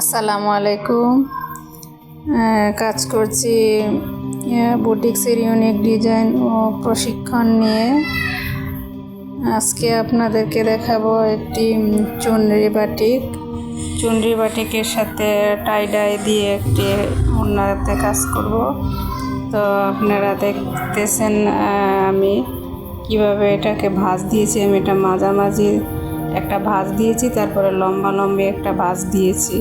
আসসালামু আলাইকুম। কাজ করছি বুটিক্সের ইউনিক ডিজাইন ও প্রশিক্ষণ নিয়ে। আজকে আপনাদেরকে দেখাবো একটি চুনরি বাটিক। চুনরি বাটিকের সাথে টাই ডাই দিয়ে একটি ওনাতে কাজ করব। তো আপনারা দেখতেছেন আমি কীভাবে এটাকে ভাঁজ দিয়েছি। আমি এটা মাঝামাঝি একটা ভাঁজ দিয়েছি, তারপরে লম্বা লম্বি একটা ভাঁজ দিয়েছি।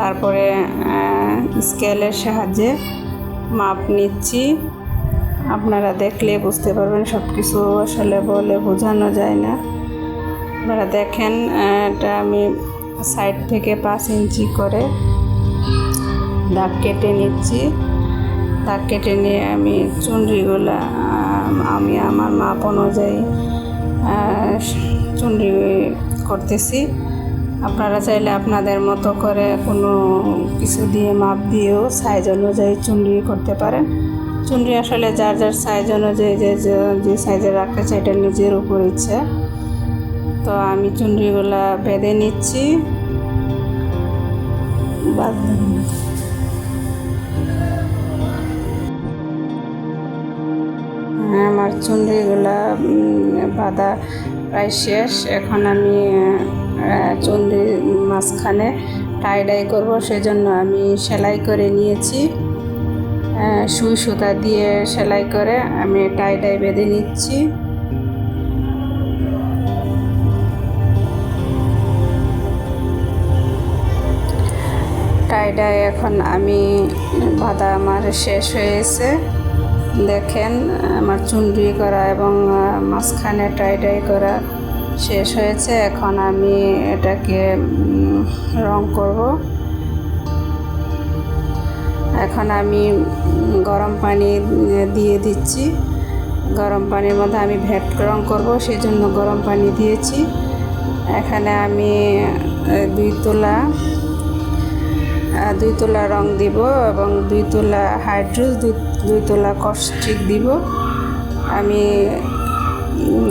তারপরে স্কেলের সাহায্যে মাপ নিচ্ছি। আপনারা দেখলে বুঝতে পারবেন সব কিছু আসলে বলে বোঝানো যায় না। আপনারা দেখেন, এটা আমি সাইড থেকে পাঁচ ইঞ্চি করে দাগ কেটে নিচ্ছি। দাগ কেটে নিয়ে আমি চুনরিগুলা আমি আমার মাপ অনুযায়ী চুনরি করতেছি। আপনারা চাইলে আপনাদের মতো করে কোনো কিছু দিয়ে মাপ দিয়েও সাইজ অনুযায়ী চুনরি করতে পারেন। চুনরি আসলে যার যার সাইজ অনুযায়ী যে যে- সাইজে রাখতে চাই এটা নিজের উপর ইচ্ছে। তো আমি চুনরিগুলা বেঁধে নিচ্ছি। হ্যাঁ, আমার চুনরিগুলা বাঁধা প্রায় শেষ। এখন আমি চুনরি মাঝখানে টাই ডাই করব, সেজন্য আমি সেলাই করে নিয়েছি। সুই সুতা দিয়ে সেলাই করে আমি টাই ডাই বেঁধে নিচ্ছি। টাই ডাই এখন আমি বাঁধা আমার শেষ হয়েছে। দেখেন, আমার চুনরি করা এবং মাঝখানে টাই ডাই করা শেষ হয়েছে, এখন আমি এটাকে রং করব। এখন আমি গরম পানি দিয়ে দিচ্ছি। গরম পানির মধ্যে আমি ভ্যাট রং করব সেই জন্য গরম পানি দিয়েছি। এখানে আমি দুই তোলা দুই তোলা রং দিব এবং দুই তোলা হাইড্রোস দুই দুই তোলা কস্টিক দিব। আমি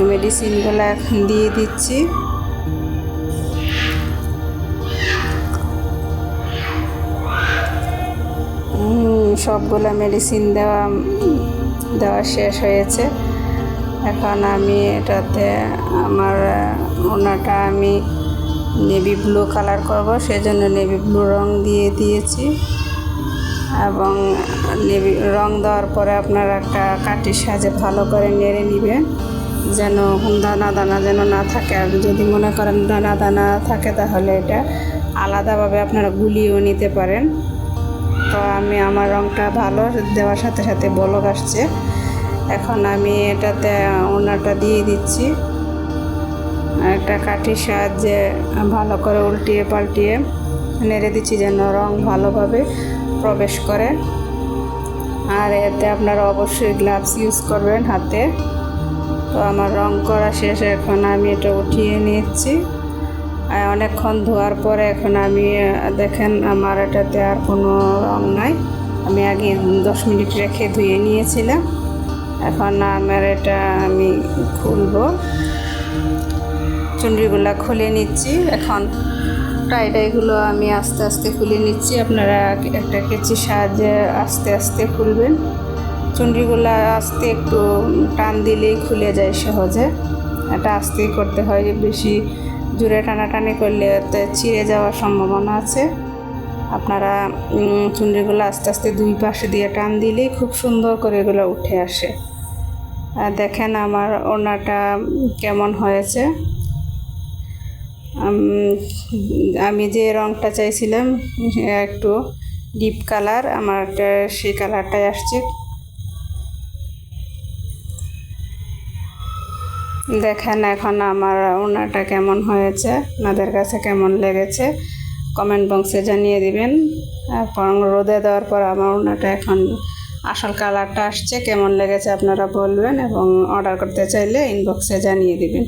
মেডিসিনগুলো এখন দিয়ে দিচ্ছি। সবগুলা মেডিসিন দেওয়া দেওয়া শেষ হয়েছে। এখন আমি এটাতে আমার, ওনাটা আমি নেভি ব্লু কালার করব, সেজন্য নেভি ব্লু রং দিয়ে দিয়েছি। এবং নেভি রং দেওয়ার পরে আপনারা একটা কাটির সাহায্যে ভালো করে নেড়ে নেবেন। যেন দানা দানা যেন না থাকে। আর যদি মনে করেন দানা দানা থাকে, তাহলে এটা আলাদাভাবে আপনারা গুলিয়েও নিতে পারেন। তো আমি আমার রঙটা ভালো দেওয়ার সাথে সাথে বলক আসছে। এখন আমি এটাতে ওনাটা দিয়ে দিচ্ছি। একটা কাঠির সাহায্যে ভালো করে উল্টিয়ে পাল্টিয়ে নেড়ে দিচ্ছি যেন রং ভালোভাবে প্রবেশ করে। আর এতে আপনারা অবশ্যই গ্লাভস ইউজ করবেন হাতে। তো আমার রং করা শেষ এখন আমি এটা উঠিয়ে নিচ্ছি আর অনেকক্ষণ ধোয়ার পরে এখন আমি দেখেন আমার এটাতে আর কোনো রং নাই। আমি আগে দশ মিনিট রেখে ধুয়ে নিয়েছিলাম। এখন আমার এটা আমি খুলবো। চুনরিগুলো খুলে নিচ্ছি। এখন টাইডাইগুলো আমি আস্তে আস্তে খুলে নিচ্ছি। আপনারা একটা কেচির সাহায্যে আস্তে আস্তে খুলবেন। চুনরিগুলো আস্তে একটু টান দিলেই খুলে যায় সহজে। এটা আস্তেই করতে হয় বেশি জোরে টানাটানি করলে ছিঁড়ে যাওয়ার সম্ভাবনা আছে। আপনারা উম, চুনরিগুলো আস্তে আস্তে দুই পাশে দিয়ে টান দিলেই খুব সুন্দর করে এগুলো উঠে আসে। দেখেন আমার ওনাটা কেমন হয়েছে। আমি যে রংটা চাইছিলাম একটু ডিপ কালার আমার সেই কালারটাই আসছে। দেখেন এখন আমার ওনাটা কেমন হয়েছে আপনাদের কাছে কেমন লেগেছে কমেন্ট বক্সে জানিয়ে দিবেন। রোদে দেওয়ার পর আমার ওনাটা এখন আসল কালারটা আসছে, কেমন লেগেছে আপনারা বলবেন এবং অর্ডার করতে চাইলে ইনবক্সে জানিয়ে দিবেন।